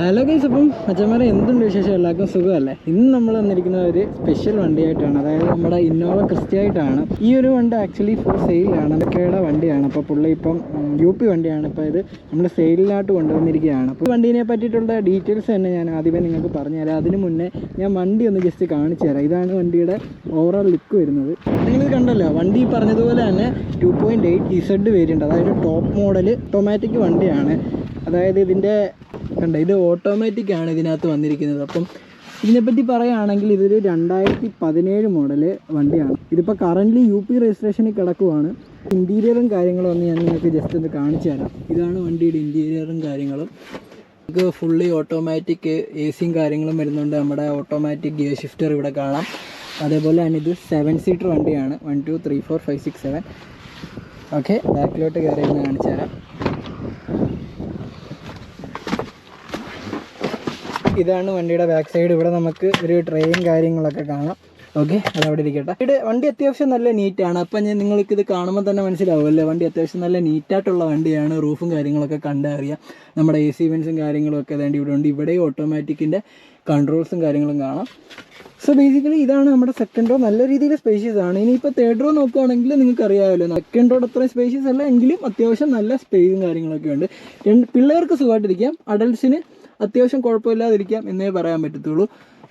Hello guys അപ്പം അച്ഛന്മാരെ എന്തുണ്ട് വിശേഷം? എല്ലാവർക്കും സുഖമല്ലേ? ഇന്ന് നമ്മൾ വന്നിരിക്കുന്ന ഒരു സ്പെഷ്യൽ വണ്ടിയായിട്ടാണ്. അതായത് നമ്മുടെ ഇന്നോവ ക്രിസ്റ്റിയായിട്ടാണ്. ഈ ഒരു വണ്ടി ആക്ച്വലി ഫോർ സെയിലാണ് അതൊക്കെയുടെ വണ്ടിയാണ്. അപ്പോൾ പുള്ളി ഇപ്പം യു പി വണ്ടിയാണ്. ഇപ്പോൾ ഇത് നമ്മൾ സെയിലിനായിട്ട് കൊണ്ടുവന്നിരിക്കുകയാണ്. അപ്പോൾ വണ്ടീനെ പറ്റിയിട്ടുള്ള ഡീറ്റെയിൽസ് തന്നെ ഞാൻ ആദ്യമേ നിങ്ങൾക്ക് പറഞ്ഞു തരാം അതിന് മുന്നേ ഞാൻ വണ്ടി ഒന്ന് ജസ്റ്റ് കാണിച്ചു തരാം. ഇതാണ് വണ്ടിയുടെ ഓവറോൾ ലുക്ക് വരുന്നത്. നിങ്ങൾ കണ്ടല്ലോ? വണ്ടി പറഞ്ഞതുപോലെ തന്നെ two point eight Z variant അതായത് ടോപ്പ് മോഡൽ ഓട്ടോമാറ്റിക് വണ്ടിയാണ്. അതായത് ഇതിന്റെ കണ്ട ഇത് ഓട്ടോമാറ്റിക് ആണ് ഇതിനകത്ത് വന്നിരിക്കുന്നത്. അപ്പം ഇതിനെപ്പറ്റി പറയുകയാണെങ്കിൽ ഇതൊരു രണ്ടായിരത്തി പതിനേഴ് മോഡൽ വണ്ടിയാണ് ഇതിപ്പോൾ കറന്റ്ലി യു പി രജിസ്ട്രേഷനിൽ കിടക്കുവാണ്. ഇന്റീരിയറും കാര്യങ്ങളും ഒന്ന് ഞാൻ നിങ്ങൾക്ക് ജസ്റ്റ് ഒന്ന് കാണിച്ചു തരാം. ഇതാണ് വണ്ടിയുടെ ഇന്റീരിയറും കാര്യങ്ങളും. നമുക്ക് ഫുള്ളി ഓട്ടോമാറ്റിക് എ സിയും കാര്യങ്ങളും വരുന്നുണ്ട്. നമ്മുടെ ഓട്ടോമാറ്റിക് ഗിയർ ഷിഫ്റ്റർ ഇവിടെ കാണാം. അതേപോലെ തന്നെ ഇത് സെവൻ സീറ്റർ വണ്ടിയാണ്. One two three four five six seven okay ബാക്കിലോട്ട് കയറി ഒന്ന് കാണിച്ചു തരാം. ഇതാണ് വണ്ടിയുടെ ബാക്ക് സൈഡ് ഇവിടെ നമുക്ക് ഒരു ട്രെയിൻ കാര്യങ്ങളൊക്കെ കാണാം. ഓക്കെ അത് അവിടെ ഇരിക്കട്ടെ. ഇവിടെ വണ്ടി അത്യാവശ്യം നല്ല നീറ്റാണ് അപ്പം ഞാൻ നിങ്ങൾക്ക് ഇത് കാണുമ്പോൾ തന്നെ മനസ്സിലാവുമല്ലേ? വണ്ടി അത്യാവശ്യം നല്ല നീറ്റായിട്ടുള്ള വണ്ടിയാണ്. റൂഫും കാര്യങ്ങളൊക്കെ കണ്ടറിയാം നമ്മുടെ എ സി വെൻസും കാര്യങ്ങളും ഒക്കെ വേണ്ടി ഇവിടെ ഉണ്ട്. ഇവിടെ ഓട്ടോമാറ്റിക്കിന്റെ കൺട്രോൾസും കാര്യങ്ങളും കാണാം. സോ ബേസിക്കലി ഇതാണ് നമ്മുടെ സെക്കൻഡ് റോ നല്ല രീതിയിൽ സ്പേഷ്യസ് ആണ്. ഇനിയിപ്പോൾ തേർഡ് റോ നോക്കുകയാണെങ്കിൽ നിങ്ങൾക്ക് അറിയാമല്ലോ. സെക്കൻഡ് റോഡ് അത്രയും സ്പേഷ്യസ് അല്ല. എങ്കിലും അത്യാവശ്യം നല്ല സ്പേസും കാര്യങ്ങളൊക്കെ ഉണ്ട്. രണ്ട് പിള്ളേർക്ക് സുഖമായിട്ടിരിക്കാം. അഡൽട്സിന് അത്യാവശ്യം കുഴപ്പമില്ലാതിരിക്കാം എന്നേ പറയാൻ പറ്റത്തുള്ളൂ.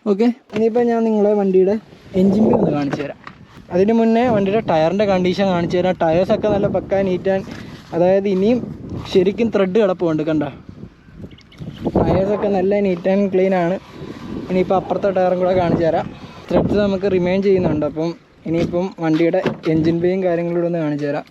ഓക്കെ ഇനിയിപ്പോൾ ഞാൻ നിങ്ങളെ വണ്ടിയുടെ എൻജിൻ ബി ഒന്ന് കാണിച്ചു തരാം. അതിന് മുന്നേ വണ്ടിയുടെ ടയറിന്റെ കണ്ടീഷൻ കാണിച്ചു തരാം. ടയേഴ്സൊക്കെ നല്ല പക്കാൻ നീറ്റാൻ അതായത് ഇനിയും ശരിക്കും ത്രെഡ് കിടപ്പുണ്ട് കണ്ട? ടയേഴ്സൊക്കെ നല്ല നീറ്റ് ആൻഡ് ക്ലീൻ ആണ്. ഇനിയിപ്പോൾ അപ്പുറത്തെ ടയറും കൂടെ കാണിച്ചു തരാം. ത്രെഡ്സ് നമുക്ക് റിമൈൻ ചെയ്യുന്നുണ്ട്. അപ്പം ഇനിയിപ്പം വണ്ടിയുടെ എൻജിൻ ബേയും കാര്യങ്ങളും കൂടെ ഒന്ന് കാണിച്ചു തരാം.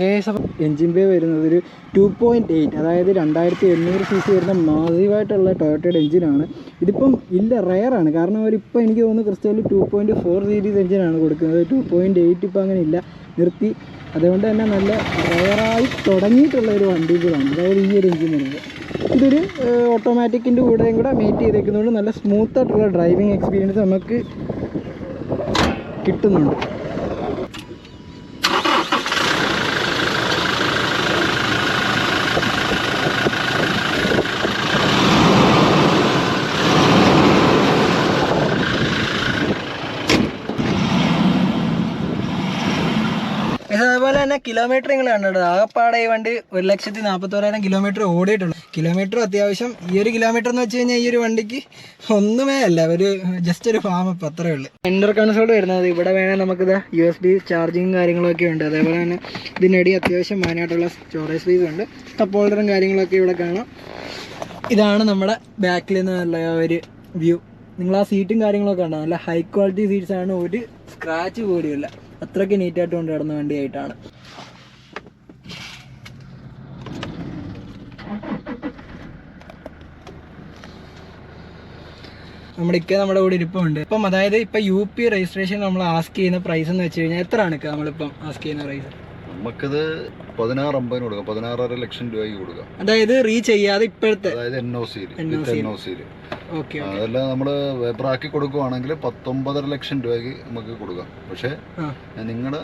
ഓക്കെ എൻജിൻ ബേ വരുന്നത് ഒരു ടു പോയിന്റ് എയ്റ്റ് അതായത് രണ്ടായിരത്തി എണ്ണൂറ് സി സി വരുന്ന മാസീവായിട്ടുള്ള ടൊയോട്ടയുടെ എഞ്ചിനാണ് ഇതിപ്പം ഇല്ല റയറാണ് കാരണം അവരിപ്പോൾ എനിക്ക് തോന്നുന്നു ക്രിസ്റ്റയിൽ ടു പോയിന്റ് ഫോർ സീരീസ് എഞ്ചിനാണ് കൊടുക്കുന്നത്. ടു പോയിന്റ് എയ്റ്റ് ഇപ്പോൾ അങ്ങനെ ഇല്ല. നിർത്തി. അതുകൊണ്ട് തന്നെ നല്ല റയറായി തുടങ്ങിയിട്ടുള്ള ഒരു വണ്ടി കൂടാണ്. അതായത് ഈ ഒരു എഞ്ചിൻ വരുന്നത് ഇതൊരു ഓട്ടോമാറ്റിക്കിന്റെ കൂടെയും കൂടെ മീറ്റ് ചെയ്തേക്കുന്നതുകൊണ്ട് നല്ല സ്മൂത്തായിട്ടുള്ള ഡ്രൈവിംഗ് എക്സ്പീരിയൻസ് നമുക്ക് കിട്ടുന്നുണ്ട് ഇത് അതുപോലെ തന്നെ കിലോമീറ്റർ നിങ്ങൾ കണ്ടിട്ടുണ്ട്? ആകപ്പാടെ ഈ വണ്ടി ഒരു ലക്ഷത്തി നാൽപ്പത്തോരായിരം കിലോമീറ്റർ ഓടിയിട്ടുള്ളൂ. കിലോമീറ്റർ അത്യാവശ്യം ഈ ഒരു കിലോമീറ്റർ എന്ന് വെച്ച് കഴിഞ്ഞാൽ ഈ ഒരു വണ്ടിക്ക് ഒന്നുമേ അല്ല ഒരു ജസ്റ്റ് ഒരു ഫാം അപ്പം അത്രേ ഉള്ളൂ. എന്റർ കൺസോൾ വരുന്നത് ഇവിടെ വേണേൽ നമുക്കിത് യു എസ് ബി ചാർജിങ്ങും കാര്യങ്ങളൊക്കെ ഉണ്ട്. അതേപോലെ തന്നെ ഇതിനടി അത്യാവശ്യം മാനായിട്ടുള്ള സ്റ്റോറേജ് സ്പേസ് ഉണ്ട്. കപ്പ് ഹോൾഡറും കാര്യങ്ങളൊക്കെ ഇവിടെ കാണാം. ഇതാണ് നമ്മുടെ ബാക്കിൽ നിന്നുള്ള ഒരു വ്യൂ നിങ്ങൾ ആ സീറ്റും കാര്യങ്ങളൊക്കെ ഉണ്ടാവും നല്ല ഹൈ ക്വാളിറ്റി സീറ്റ്സ് ആണ്. ഒരു സ്ക്രാച്ച് പോലും ഇല്ല. അത്രയ്ക്ക് നീറ്റായിട്ട് കൊണ്ട് നടന്ന വണ്ടിയായിട്ടാണ്. നമ്മുടെ ഇക്ക നമ്മുടെ കൂടെ ഇരിപ്പുണ്ട്. ഇപ്പം അതായത് ഇപ്പം യു പി രജിസ്ട്രേഷൻ നമ്മൾ ആസ്ക് ചെയ്യുന്ന പ്രൈസ് എന്ന് വെച്ച് കഴിഞ്ഞാൽ എത്രയാണ് ഇക്ക നമ്മളിപ്പം ആസ്ക് ചെയ്യുന്ന പ്രൈസ് നമുക്കത് പതിനാറ് അമ്പതിന് കൊടുക്കാം. പതിനാറര ലക്ഷം രൂപയ്ക്ക് കൊടുക്കാം. അതായത് റീ ചെയ്യാതെ ഇപ്പോഴത്തെ? അതായത് എൻ ഒ സിയിൽ എൻ ഒ സിയിൽ ഓക്കെ അതെല്ലാം നമ്മൾ പേപ്പറാക്കി കൊടുക്കുവാണെങ്കിൽ പത്തൊമ്പതര ലക്ഷം രൂപയ്ക്ക് നമുക്ക് കൊടുക്കാം. പക്ഷേ നിങ്ങളുടെ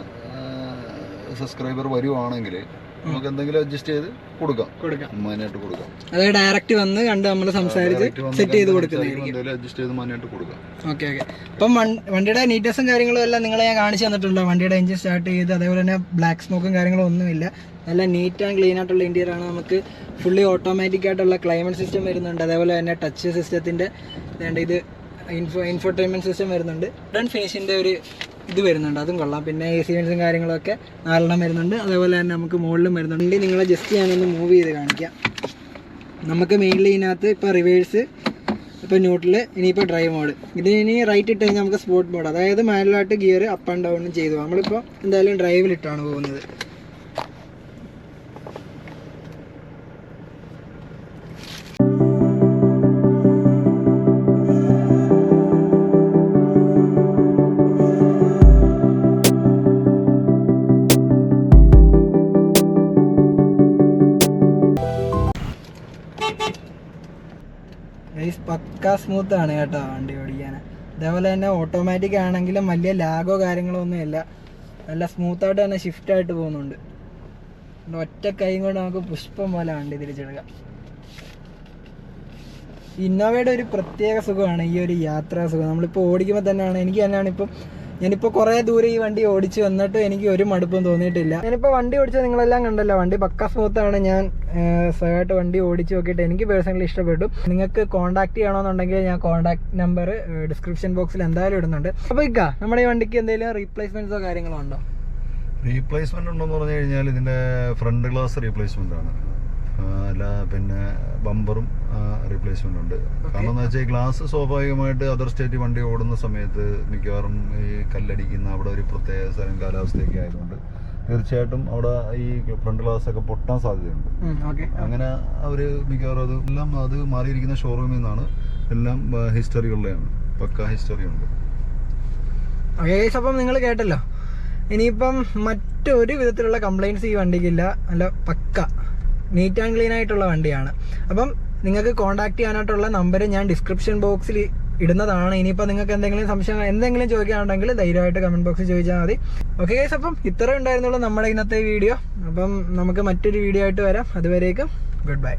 സബ്സ്ക്രൈബർ വരുവാണെങ്കിൽ നമുക്ക് എന്തെങ്കിലും അഡ്ജസ്റ്റ് ചെയ്ത് കൊടുക്കാം. കൊടുക്കാം. മാനായിട്ട് കൊടുക്കാം. അതായത് ഡയറക്റ്റ് വന്ന് കണ്ട് നമ്മൾ സംസാരിച്ച് സെറ്റ് ചെയ്ത് കൊടുക്കുന്നതായിരിക്കും. അഡ്ജസ്റ്റ് ചെയ്ത് മാനായിട്ട് കൊടുക്കാം. ഓക്കെ ഓക്കെ അപ്പം വണ്ടിയുടെ നീറ്റ്നസും കാര്യങ്ങളും എല്ലാം നിങ്ങളെ ഞാൻ കാണിച്ചു തന്നിട്ടുണ്ട്. വണ്ടിയുടെ എഞ്ചിൻ സ്റ്റാർട്ട് ചെയ്ത് അതേപോലെ തന്നെ ബ്ലാക്ക് സ്മോക്കും കാര്യങ്ങളും ഒന്നുമില്ല. നല്ല നീറ്റ് ആൻഡ് ക്ലീൻ ആയിട്ടുള്ള ഇന്റീരിയർ ആണ്. നമുക്ക് ഫുള്ളി ഓട്ടോമാറ്റിക് ആയിട്ടുള്ള ക്ലൈമറ്റ് സിസ്റ്റം വരുന്നുണ്ട്. അതേപോലെ തന്നെ ടച്ച് സിസ്റ്റത്തിന്റെ ഇത് ഇൻഫോ ഇൻഫോർടൈൻമെന്റ് സിസ്റ്റം വരുന്നുണ്ട്. ഡൺ ഫിനിഷിന്റെ ഒരു ഇത് വരുന്നുണ്ട്. അതും കൊള്ളാം. പിന്നെ എ സി വെൻസും കാര്യങ്ങളൊക്കെ നാലെണ്ണം വരുന്നുണ്ട്. അതേപോലെ തന്നെ നമുക്ക് മുകളിലും വരുന്നുണ്ട്. വണ്ടി നിങ്ങളെ ജസ്റ്റ് ഞാനൊന്ന് മൂവ് ചെയ്ത് കാണിക്കാം. നമുക്ക് മെയിൻലി ഇതിനകത്ത് ഇപ്പോൾ റിവേഴ്സ് ഇപ്പോൾ ന്യൂട്രൽ ഇനിയിപ്പോൾ ഡ്രൈവ് മോഡ് ഇത് ഇനി റൈറ്റ് ഇട്ട് കഴിഞ്ഞാൽ നമുക്ക് സ്പോർട്ട് മോഡ് അതായത് മാനുവലായിട്ട് ഗിയർ അപ്പ് ആൻഡ് ഡൗണും ചെയ്തു. നമ്മളിപ്പോൾ എന്തായാലും ഡ്രൈവിലിട്ടാണ് പോകുന്നത്. പക്ക സ്മൂത്ത് ആണ് കേട്ടോ വണ്ടി ഓടിക്കാൻ അതേപോലെ തന്നെ ഓട്ടോമാറ്റിക് ആണെങ്കിലും വലിയ ലാഗോ കാര്യങ്ങളോ ഒന്നും ഇല്ല. നല്ല സ്മൂത്തായിട്ട് തന്നെ ഷിഫ്റ്റ് ആയിട്ട് പോകുന്നുണ്ട്. ഒറ്റ കൈ കൊണ്ട് നമുക്ക് പുഷ്പം പോലെ വണ്ടി തിരിച്ചെടുക്കാം. ഇന്നോവയുടെ ഒരു പ്രത്യേക സുഖമാണ് ഈ ഒരു യാത്രാ സുഖം. നമ്മളിപ്പോൾ ഓടിക്കുമ്പോൾ തന്നെയാണ് എനിക്ക് തന്നെയാണ് ഇപ്പം ഞാനിപ്പോൾ കുറേ ദൂരം ഈ വണ്ടി ഓടിച്ച് വന്നിട്ട് എനിക്ക് ഒരു മടുപ്പും തോന്നിയിട്ടില്ല. ഞാനിപ്പോൾ വണ്ടി ഓടിച്ചത് നിങ്ങളെല്ലാം കണ്ടല്ലോ. വണ്ടി പക്ക ആണ്. ഞാൻ സ്വയമായിട്ട് വണ്ടി ഓടിച്ച് നോക്കിയിട്ട് എനിക്ക് പേഴ്സണലി ഇഷ്ടപ്പെട്ടു. നിങ്ങൾക്ക് കോൺടാക്ട് ചെയ്യണമെന്നുണ്ടെങ്കിൽ ഞാൻ കോൺടാക്ട് നമ്പർ ഡിസ്ക്രിപ്ഷൻ ബോക്സിൽ എന്തായാലും ഇടുന്നുണ്ട്. അപ്പോൾ ഇക്ക നമ്മുടെ ഈ വണ്ടിക്ക് എന്തെങ്കിലും റീപ്ലേസ്മെന്റ്സോ കാര്യങ്ങളോ ഉണ്ടോ? റീപ്ലേസ്മെന്റ് ഉണ്ടോ എന്ന് പറഞ്ഞു കഴിഞ്ഞാൽ ഇതിന്റെ ഫ്രണ്ട് ഗ്ലാസ് റീപ്ലേസ്മെന്റ് ആണ്. അല്ല പിന്നെ ബമ്പറും റീപ്ലേസ്മെന്റ് ഉണ്ട്. കാരണം എന്ന് വെച്ചാൽ ഈ ഗ്ലാസ് സ്വാഭാവികമായിട്ട് അതർ സ്റ്റേറ്റ് വണ്ടി ഓടുന്ന സമയത്ത് മിക്കവാറും ഈ കല്ലടിക്കുന്ന അവിടെ ഒരു പ്രത്യേക സ്ഥലം കാലാവസ്ഥയൊക്കെ ആയതുകൊണ്ട് തീർച്ചയായിട്ടും അവിടെ ഈ ഫ്രണ്ട് ഗ്ലാസ് ഒക്കെ പൊട്ടാൻ സാധ്യതയുണ്ട്. അങ്ങനെ അവർ മിക്കവാറും അത് എല്ലാം അത് മാറിയിരിക്കുന്ന ഷോറൂമിൽ നിന്നാണ് എല്ലാം ഹിസ്റ്ററികളുടെയാണ് പക്ക ഹിസ്റ്ററി ഉണ്ട് അപ്പം നിങ്ങൾ കേട്ടല്ലോ. ഇനിയിപ്പം മറ്റൊരു വിധത്തിലുള്ള കംപ്ലൈന്റ്സ് ഈ വണ്ടിക്കില്ല. അല്ല പക്ക. നീറ്റ് ആൻഡ് ക്ലീൻ ആയിട്ടുള്ള വണ്ടിയാണ്. അപ്പം നിങ്ങൾക്ക് കോൺടാക്ട് ചെയ്യാനായിട്ടുള്ള നമ്പർ ഞാൻ ഡിസ്ക്രിപ്ഷൻ ബോക്സിൽ ഇടുന്നതാണ്. ഇനിയിപ്പോൾ നിങ്ങൾക്ക് എന്തെങ്കിലും സംശയം എന്തെങ്കിലും ചോദിക്കാനുണ്ടെങ്കിൽ ധൈര്യമായിട്ട് കമന്റ് ബോക്സിൽ ചോദിച്ചാൽ മതി. ഓക്കെ ഗൈസ് അപ്പം ഇത്രയും ഉണ്ടായിരുന്നുള്ളൂ നമ്മുടെ ഇന്നത്തെ വീഡിയോ അപ്പം നമുക്ക് മറ്റൊരു വീഡിയോ ആയിട്ട് വരാം. അതുവരേക്കും ഗുഡ് ബൈ